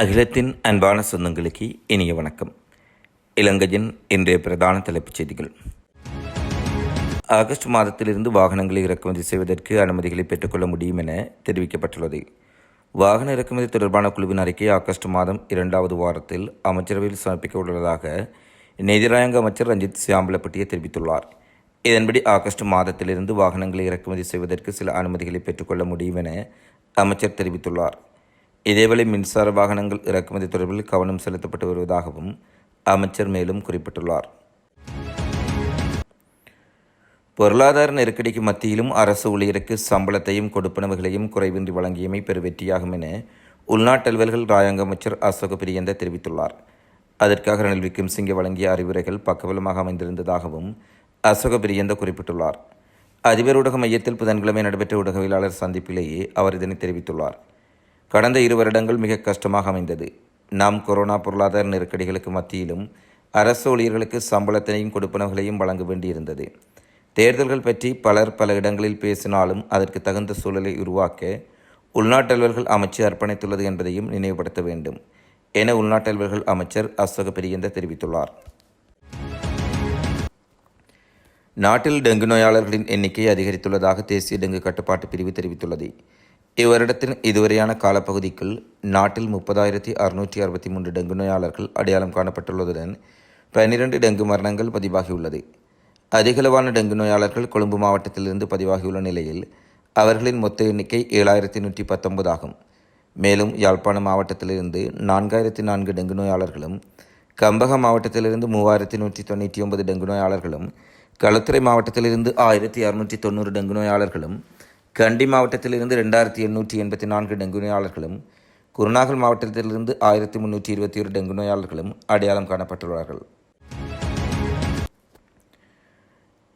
அகிலத்தின் அன்பான சொந்தங்களுக்கு இனிய வணக்கம். இலங்கையின் இன்றைய பிரதான தலைப்புச் செய்திகள். ஆகஸ்ட் மாதத்திலிருந்து வாகனங்களை இறக்குமதி செய்வதற்கு அனுமதிகளை பெற்றுக்கொள்ள முடியும் என தெரிவிக்கப்பட்டுள்ளது. வாகன இறக்குமதி தொடர்பான குழுவின் அறிக்கை ஆகஸ்ட் மாதம் இரண்டாவது வாரத்தில் அமைச்சரவையில் சமர்ப்பிக்க உள்ளதாக நீதிராயங்க அமைச்சர் ரஞ்சித் சியாம்பலப்பட்டியை தெரிவித்துள்ளார். இதன்படி ஆகஸ்ட் மாதத்திலிருந்து வாகனங்களை இறக்குமதி செய்வதற்கு சில அனுமதிகளை பெற்றுக்கொள்ள முடியும் என அமைச்சர் தெரிவித்துள்ளார். இதேவேளை மின்சார வாகனங்கள் இறக்குமதி தொடர்பில் கவனம் செலுத்தப்பட்டு வருவதாகவும் அமைச்சர் மேலும் குறிப்பிட்டுள்ளார். பொருளாதார நெருக்கடிக்கு மத்தியிலும் அரசு ஊழியருக்கு சம்பளத்தையும் கொடுப்பனவுகளையும் குறைவின்றி வழங்கியமை பெருவெற்றியாகும் என உள்நாட்டு அலுவல்கள் ராயங்க அமைச்சர் அசோக பிரியந்த தெரிவித்துள்ளார். அதற்காக ரணில் விக்ரம்சிங்கே வழங்கிய அறிவுரைகள் பக்கபலமாக அமைந்திருந்ததாகவும் அசோக பிரியந்த குறிப்பிட்டுள்ளார். அதிபர் ஊடக மையத்தில் புதன்கிழமை நடைபெற்ற ஊடகவியலாளர் சந்திப்பிலேயே அவர் இதனை தெரிவித்துள்ளார். கடந்த இரு வருடங்கள் மிக கஷ்டமாக அமைந்தது. நாம் கொரோனா பொருளாதார நெருக்கடிகளுக்கு மத்தியிலும் அரசு ஊழியர்களுக்கு சம்பளத்தினையும் கொடுப்பனவுகளையும் வழங்க வேண்டியிருந்தது. தேர்தல்கள் பற்றி பலர் பல இடங்களில் பேசினாலும் அதற்கு தகுந்த சூழலை உருவாக்க உள்நாட்டல்வர்கள் அமைச்சு அர்ப்பணித்துள்ளது என்பதையும் நினைவுபடுத்த வேண்டும் என உள்நாட்டல்வர்கள் அமைச்சர் அசோக பெரியந்த தெரிவித்துள்ளார். நாட்டில் டெங்கு நோயாளர்களின் எண்ணிக்கை அதிகரித்துள்ளதாக தேசிய டெங்கு கட்டுப்பாட்டு பிரிவு தெரிவித்துள்ளது. இவ்வருடத்தின் இதுவரையான காலப்பகுதிக்குள் நாட்டில் முப்பதாயிரத்தி அறுநூற்றி அறுபத்தி மூன்று டெங்கு நோயாளர்கள் அடையாளம் காணப்பட்டுள்ளதுடன் பன்னிரண்டு டெங்கு மரணங்கள் பதிவாகியுள்ளது. அதிகளவான டெங்கு நோயாளர்கள் கொழும்பு மாவட்டத்திலிருந்து பதிவாகியுள்ள நிலையில் அவர்களின் மொத்த எண்ணிக்கை ஏழாயிரத்தி நூற்றி பத்தொன்பது ஆகும். மேலும் யாழ்ப்பாண மாவட்டத்திலிருந்து நான்காயிரத்தி நான்கு டெங்கு நோயாளர்களும் கம்பக மாவட்டத்திலிருந்து மூவாயிரத்தி நூற்றி தொண்ணூற்றி ஒன்பது டெங்கு நோயாளர்களும் களுத்துறை மாவட்டத்திலிருந்து ஆயிரத்தி அறுநூற்றி தொண்ணூறு டெங்கு நோயாளர்களும் கண்டி மாவட்டத்திலிருந்து ரெண்டாயிரத்தி எண்ணூற்றி எண்பத்தி நான்கு டெங்கு நோயாளர்களும் குருநாகல் மாவட்டத்திலிருந்து ஆயிரத்தி முன்னூற்றி இருபத்தி ஒரு டெங்கு நோயாளர்களும் அடையாளம் காணப்பட்டுள்ளார்கள்.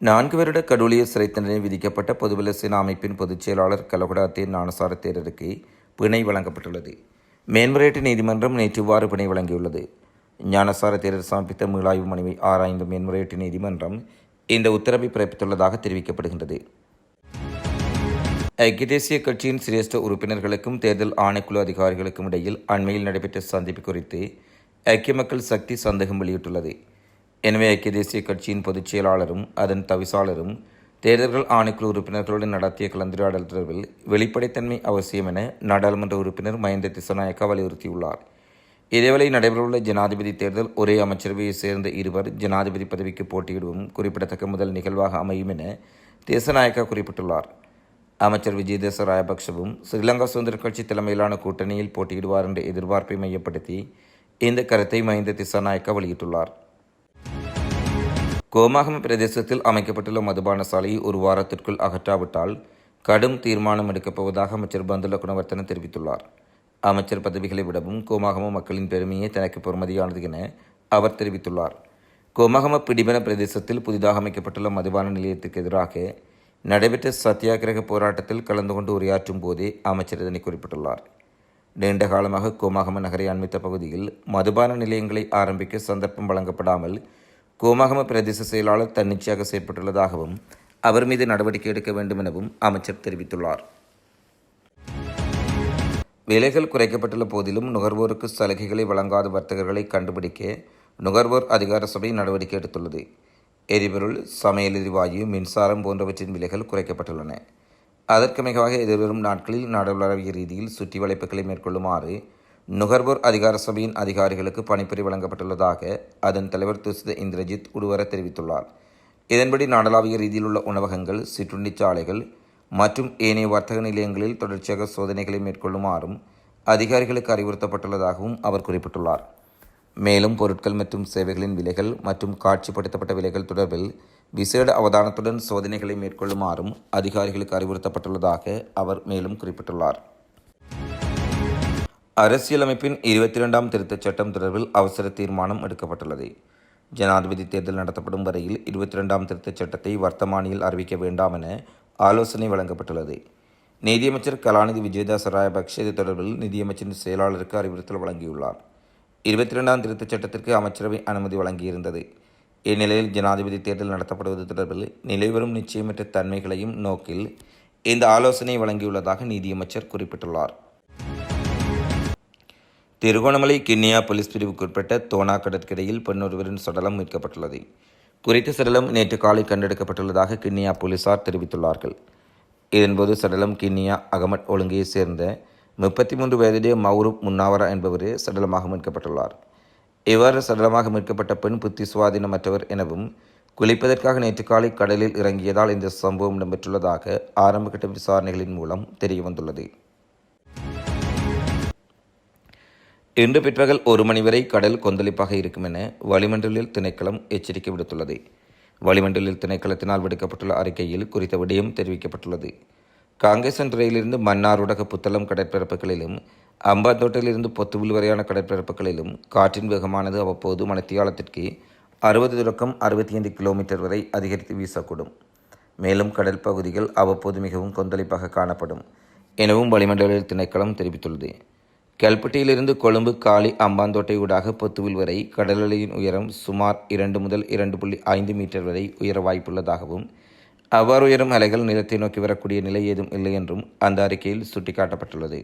நான்கு வருட கடூழிய சிறை தண்டனை விதிக்கப்பட்ட பொதுபல சேனா அமைப்பின் பொதுச் செயலாளர் கலகுடாத்தே ஞானசார தேரருக்கு பிணை வழங்கப்பட்டுள்ளது. மேன்முறையீட்டு நீதிமன்றம் நேற்று இவ்வாறு பிணை வழங்கியுள்ளது. ஞானசார தேரர் சமர்ப்பித்த மீளாய்வு மனுவை ஆராய்ந்த மேன்முறையீட்டு நீதிமன்றம் இந்த உத்தரவை பிறப்பித்துள்ளதாக தெரிவிக்கப்படுகின்றது. ஐக்கிய தேசிய கட்சியின் சிரேஷ்ட உறுப்பினர்களுக்கும் தேர்தல் ஆணைக்குழு அதிகாரிகளுக்கும் இடையில் அண்மையில் நடைபெற்ற சந்திப்பு குறித்து ஐக்கிய மக்கள் சக்தி சந்தேகம் வெளியிட்டுள்ளது. எனவே ஐக்கிய தேசிய கட்சியின் பொதுச் செயலாளரும் அதன் தவிசாளரும் தேர்தல்கள் ஆணைக்குழு உறுப்பினர்களுடன் நடத்திய கலந்துரையாடல் தொடர்பில் வெளிப்படைத்தன்மை அவசியம் என நாடாளுமன்ற உறுப்பினர் மஹிந்த திசநாயக்கா வலியுறுத்தியுள்ளார். இதேவேளை நடைபெறவுள்ள ஜனாதிபதி தேர்தல் ஒரே அமைச்சரவையை சேர்ந்த இருவர் ஜனாதிபதி பதவிக்கு போட்டியிடுவும் குறிப்பிடத்தக்க முதல் நிகழ்வாக அமையும் என தேசநாயக்கா குறிப்பிட்டுள்ளார். அமைச்சர் விஜயதேச ராயபக்சவும் ஸ்ரீலங்கா சுதந்திர கட்சி தலைமையிலான கூட்டணியில் போட்டியிடுவார் என்ற எதிர்பார்ப்பை மையப்படுத்தி இந்த கருத்தை மஹிந்த திசாநாயக்கா வெளியிட்டுள்ளார். கோமாகம பிரதேசத்தில் அமைக்கப்பட்டுள்ள மதுபான சாலையை ஒரு வாரத்திற்குள் அகற்றாவிட்டால் கடும் தீர்மானம் எடுக்கப் போவதாக அமைச்சர் பந்துல குணவர்த்தன தெரிவித்துள்ளார். அமைச்சர் பதவிகளை விடவும் கோமாகம மக்களின் பெருமையே தனக்கு பொறுமதியானது என அவர் தெரிவித்துள்ளார். கோமாகம பிடிபன பிரதேசத்தில் புதிதாக அமைக்கப்பட்டுள்ள மதுபான நிலையத்திற்கு எதிராக நடைபெற்ற சத்தியாகிரக போராட்டத்தில் கலந்து கொண்டு உரையாற்றும் போதே அமைச்சர் இதனை குறிப்பிட்டுள்ளார். நீண்ட காலமாக கோமாகம நகரை அண்மித்த பகுதியில் மதுபான நிலையங்களை ஆரம்பிக்க சந்தர்ப்பம் வழங்கப்படாமல் கோமாகம பிரதேச செயலாளர் தன்னிச்சையாக செயற்பட்டுள்ளதாகவும் அவர் மீது நடவடிக்கை எடுக்க வேண்டும் எனவும் அமைச்சர் தெரிவித்துள்ளார். விலைகள் குறைக்கப்பட்டுள்ள போதிலும் நுகர்வோருக்கு சலுகைகளை வழங்காத வர்த்தகர்களை கண்டுபிடிக்க நுகர்வோர் அதிகார சபை நடவடிக்கை எடுத்துள்ளது. எரிபொருள் சமையல் எரிவாயு மின்சாரம் போன்றவற்றின் விலைகள் குறைக்கப்பட்டுள்ளன. அதற்கு மிகவாக எதிர்வரும் நாட்களில் நாடுகளவிய ரீதியில் சுற்றி வளைப்புகளை மேற்கொள்ளுமாறு நுகர்வோர் அதிகார சபையின் அதிகாரிகளுக்கு பணிப்புரி வழங்கப்பட்டுள்ளதாக அதன் தலைவர் துசித இந்திரஜித் உடுவர தெரிவித்துள்ளார். இதன்படி நாடளாவிய ரீதியில் உள்ள உணவகங்கள் சிற்றுண்டிச்சாலைகள் மற்றும் ஏனைய வர்த்தக நிலையங்களில் தொடர்ச்சியாக சோதனைகளை மேற்கொள்ளுமாறும் அதிகாரிகளுக்கு அறிவுறுத்தப்பட்டுள்ளதாகவும் அவர் குறிப்பிட்டுள்ளார். மேலும் பொருட்கள் மற்றும் சேவைகளின் விலைகள் மற்றும் காட்சிப்படுத்தப்பட்ட விலைகள் தொடர்பில் விசேட அவதானத்துடன் சோதனைகளை மேற்கொள்ளுமாறும் அதிகாரிகளுக்கு அறிவுறுத்தப்பட்டுள்ளதாக அவர் மேலும் குறிப்பிட்டுள்ளார். அரசியலமைப்பின் இருபத்தி இரண்டாம் திருத்தச் சட்டம் தொடர்பில் அவசர தீர்மானம் எடுக்கப்பட்டுள்ளது. ஜனாதிபதி தேர்தல் நடத்தப்படும் வரையில் இருபத்தி இரண்டாம் திருத்தச் சட்டத்தை வர்த்தமானியில் அறிவிக்க வேண்டாம் என ஆலோசனை வழங்கப்பட்டுள்ளது. நீதியமைச்சர் கலாநிதி விஜயதாச ராயபக்ஷ இது தொடர்பில் நிதியமைச்சரின் செயலாளருக்கு அறிவுறுத்தல் வழங்கியுள்ளார். இருபத்தி ரெண்டாம் திருத்தச் சட்டத்திற்கு அமைச்சரவை அனுமதி வழங்கியிருந்தது. இந்நிலையில் ஜனாதிபதி தேர்தல் நடத்தப்படுவது தொடர்பில் நிலைவரும் நிச்சயமற்ற தன்மைகளையும் நோக்கில் இந்த ஆலோசனை வழங்கியுள்ளதாக நீதியமைச்சர் குறிப்பிட்டுள்ளார். திருகோணமலை கிண்ணியா போலீஸ் பிரிவுக்குட்பட்ட தோனா கடற்கரையில் பெண்ணொருவரின் சடலம் மீட்கப்பட்டுள்ளது. குறித்த சடலம் நேற்று காலை கண்டெடுக்கப்பட்டுள்ளதாக கிண்ணியா போலீசார் தெரிவித்துள்ளார்கள். இதன்போது சடலம் கிண்ணியா அகமட் ஒழுங்கையைச் சேர்ந்த முப்பத்தி மூன்று வயதிலே மௌரூப் முன்னாவரா என்பவர் சடலமாக மீட்கப்பட்டுள்ளார். இவ்வாறு சடலமாக மீட்கப்பட்ட பெண் புத்தி சுவாதீனமற்றவர் எனவும் குளிப்பதற்காக நேற்று காலை கடலில் இறங்கியதால் இந்த சம்பவம் இடம்பெற்றுள்ளதாக ஆரம்பகட்ட விசாரணைகளின் மூலம் தெரியவந்துள்ளது. இன்று பிற்பகல் ஒரு மணி வரை கடல் கொந்தளிப்பாக இருக்கும் என வளிமண்டலில் திணைக்களம் எச்சரிக்கை விடுத்துள்ளது. வளிமண்டலில் திணைக்களத்தினால் விடுக்கப்பட்டுள்ள அறிக்கையில் குறித்த விடயம் தெரிவிக்கப்பட்டுள்ளது. காங்கேசன் துறையிலிருந்து மன்னார் ஊடக புத்தளம் கடற்பரப்புகளிலும் அம்பாந்தோட்டையிலிருந்து பொத்துவில் வரையான கடற்பரப்புகளிலும் காற்றின் வேகமானது அவ்வப்போது மணித்தியாலத்திற்கு அறுபது தொடக்கம் அறுபத்தி ஐந்து கிலோமீட்டர் வரை அதிகரித்து வீசக்கூடும். மேலும் கடல் பகுதிகள் அவ்வப்போது மிகவும் கொந்தளிப்பாக காணப்படும் எனவும் வளிமண்டல திணைக்களம் தெரிவித்துள்ளது. கல்பட்டியிலிருந்து கொழும்பு காலி அம்பாந்தோட்டை ஊடாக பொத்துவில் வரை கடலலையின் உயரம் சுமார் இரண்டு முதல் இரண்டு புள்ளி ஐந்து மீட்டர் வரை உயர வாய்ப்புள்ளதாகவும் அவ்வாறு உயரும் அலைகள் நிலத்தை நோக்கி வரக்கூடிய நிலை ஏதும் இல்லை என்றும் அந்த அறிக்கையில் சுட்டிக்காட்டப்பட்டுள்ளது.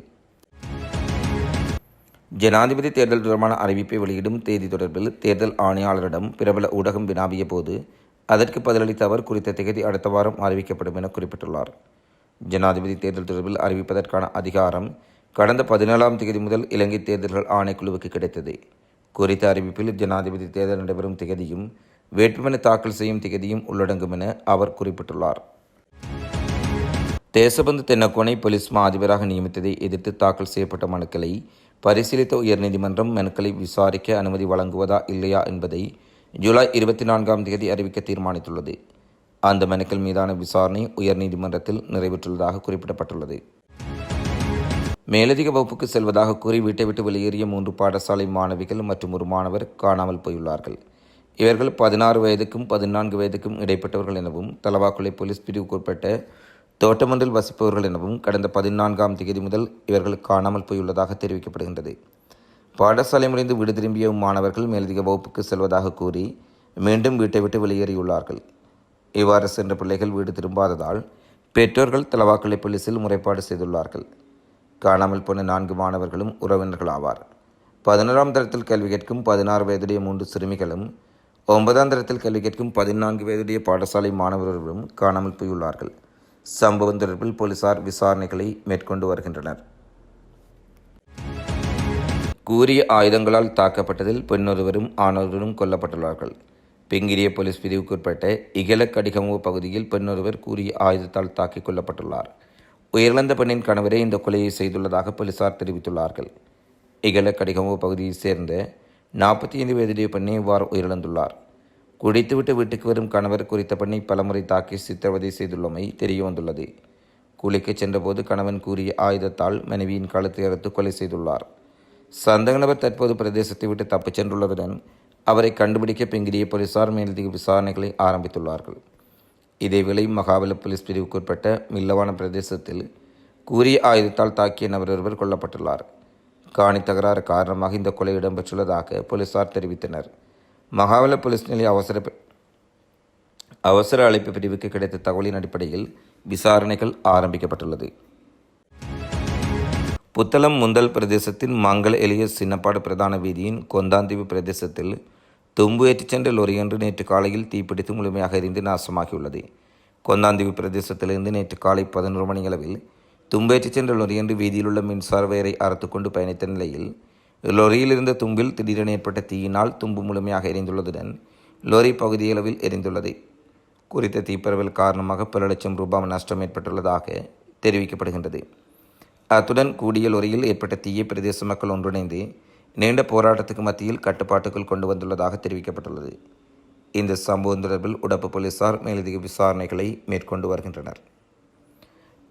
ஜனாதிபதி தேர்தல் தொடர்பான அறிவிப்பை வெளியிடும் தேதி தொடர்பில் தேர்தல் ஆணையாளரிடம் பிரபல ஊடகம் வினாவிய போது அதற்கு பதிலளித்த அவர் குறித்த திகதி அடுத்த வாரம் அறிவிக்கப்படும் என குறிப்பிட்டுள்ளார். ஜனாதிபதி தேர்தல் தொடர்பில் அறிவிப்பதற்கான அதிகாரம் கடந்த பதினேழாம் தேதி முதல் இலங்கை தேர்தல்கள் ஆணைக்குழுவுக்கு கிடைத்தது. குறித்த அறிவிப்பில் ஜனாதிபதி தேர்தல் நடைபெறும் திகதியும் வேட்புமனு தாக்கல் செய்யும் திகதியும் உள்ளடங்கும் என அவர் குறிப்பிட்டுள்ளார். தேசபந்து தென்னக்கோனை போலீஸ் மா அதிபராக நியமித்ததை எதிர்த்து தாக்கல் செய்யப்பட்ட மனுக்களை பரிசீலித்த உயர்நீதிமன்றம் மனுக்களை விசாரிக்க அனுமதி வழங்குவதா இல்லையா என்பதை ஜூலை இருபத்தி நான்காம் தேதி அறிவிக்க தீர்மானித்துள்ளது. அந்த மனுக்கள் மீதான விசாரணை உயர்நீதிமன்றத்தில் நிறைவேற்றுள்ளதாக குறிப்பிடப்பட்டுள்ளது. மேலதிக வகுப்புக்கு செல்வதாக கூறி வீட்டை விட்டு வெளியேறிய மூன்று பாடசாலை மாணவிகள் மற்றும் ஒரு மாணவர் காணாமல் போயுள்ளார்கள். இவர்கள் பதினாறு வயதுக்கும் பதினான்கு வயதுக்கும் இடைப்பட்டவர்கள் எனவும் தலவாக்குளை போலீஸ் பிரிவுக்குட்பட்ட தோட்டமொன்றில் வசிப்பவர்கள் எனவும் கடந்த பதினான்காம் தேதி முதல் இவர்கள் காணாமல் போயுள்ளதாக தெரிவிக்கப்படுகின்றது. பாடசாலை முடிந்து வீடு திரும்பிய மாணவர்கள் மேலதிக வகுப்புக்கு செல்வதாக கூறி மீண்டும் வீட்டை விட்டு வெளியேறியுள்ளார்கள். இவ்வாறு சென்ற பிள்ளைகள் வீடு திரும்பாததால் பெற்றோர்கள் தலவாக்கலை போலீசில் முறைப்பாடு செய்துள்ளார்கள். காணாமல் போன நான்கு மாணவர்களும் உறவினர்கள் ஆவார் பதினோராம் தரத்தில் கல்வி கேட்கும் பதினாறு வயதுடைய மூன்று சிறுமிகளும் ஒன்பதாம் தரத்தில் கல்வி கேட்கும் பதினான்கு வயதுடைய பாடசாலை மாணவர்களும் காணாமல் போயுள்ளார்கள். சம்பவம் தொடர்பில் போலீசார் விசாரணைகளை மேற்கொண்டு வருகின்றனர். கூறிய ஆயுதங்களால் தாக்கப்பட்டதில் பெண்ணொருவரும் ஆணொருவரும் கொல்லப்பட்டுள்ளார்கள். பெங்கிரிய போலீஸ் பிரிவுக்குட்பட்ட இகலக்கடிகமோ பகுதியில் பெண்ணொருவர் கூறிய ஆயுதத்தால் தாக்கிக் கொல்லப்பட்டுள்ளார். உயிரிழந்த பெண்ணின் கணவரே இந்த கொலையை செய்துள்ளதாக போலீசார் தெரிவித்துள்ளார்கள். இகலக்கடிகமோ பகுதியைச் சேர்ந்த நாற்பத்தி ஐந்து வயதுடைய பெண்ணை இவ்வாறு உயிரிழந்துள்ளார். குடித்துவிட்டு வீட்டுக்கு வரும் கணவர் குறித்த பெண்ணை பலமுறை தாக்கி சித்திரவதை செய்துள்ளமை தெரிய வந்துள்ளது குளிக்க சென்றபோது கணவன் கூறிய ஆயுதத்தால் மனைவியின் கழுத்தை அறுத்து கொலை செய்துள்ளார். சந்தகநபர் தற்போது பிரதேசத்தை விட்டு தப்பிச் சென்றுள்ளதுடன் அவரை கண்டுபிடிக்க பெங்கிரிய போலீசார் மேலதிக விசாரணைகளை ஆரம்பித்துள்ளார்கள். இதேவேளை மகாபல போலீஸ் பிரிவுக்குட்பட்ட மில்லவான பிரதேசத்தில் கூறிய ஆயுதத்தால் தாக்கிய நபர் ஒருவர் கொல்லப்பட்டுள்ளார். காணி தகராறு காரணமாக இந்த கொலை இடம்பெற்றுள்ளதாக போலீசார் தெரிவித்தனர். மகாவல போலீஸ் நிலைய அவசர அவசர அழைப்பு பிரிவுக்கு கிடைத்த தகவலின் அடிப்படையில் விசாரணைகள் ஆரம்பிக்கப்பட்டுள்ளது. புத்தளம் முந்தல் பிரதேசத்தின் மங்கள எளிய சின்னப்பாடு பிரதான வீதியின் கொந்தாந்தீவு பிரதேசத்தில் தும்பு ஏற்றிச் சென்ற லொரியொன்று நேற்று காலையில் தீப்பிடித்து முழுமையாக எரிந்து நாசமாகியுள்ளது. கொந்தாந்தீவு பிரதேசத்திலிருந்து நேற்று காலை பதினோரு மணியளவில் தும்பேற்றிச் சென்ற லொரியொன்று வீதியில் உள்ள மின்சார வயரை பயணித்த நிலையில் லொரியில் இருந்த தும்பில் திடீரென ஏற்பட்ட தீயினால் தும்பு முழுமையாக எரிந்துள்ளதுடன் லொரி பகுதியளவில் எரிந்துள்ளது. குறித்த தீப்பரவல் காரணமாக பல லட்சம் ரூபாய் நஷ்டம் ஏற்பட்டுள்ளதாக தெரிவிக்கப்படுகின்றது. அத்துடன் கூடிய லொரியில் ஏற்பட்ட தீயை பிரதேச மக்கள் ஒன்றிணைந்து நீண்ட போராட்டத்துக்கு மத்தியில் கட்டுப்பாட்டுக்குள் கொண்டு வந்துள்ளதாக தெரிவிக்கப்பட்டுள்ளது. இந்த சம்பவம் தொடர்பில் உடப்பு போலீசார் மேலதிக விசாரணைகளை மேற்கொண்டு வருகின்றனர்.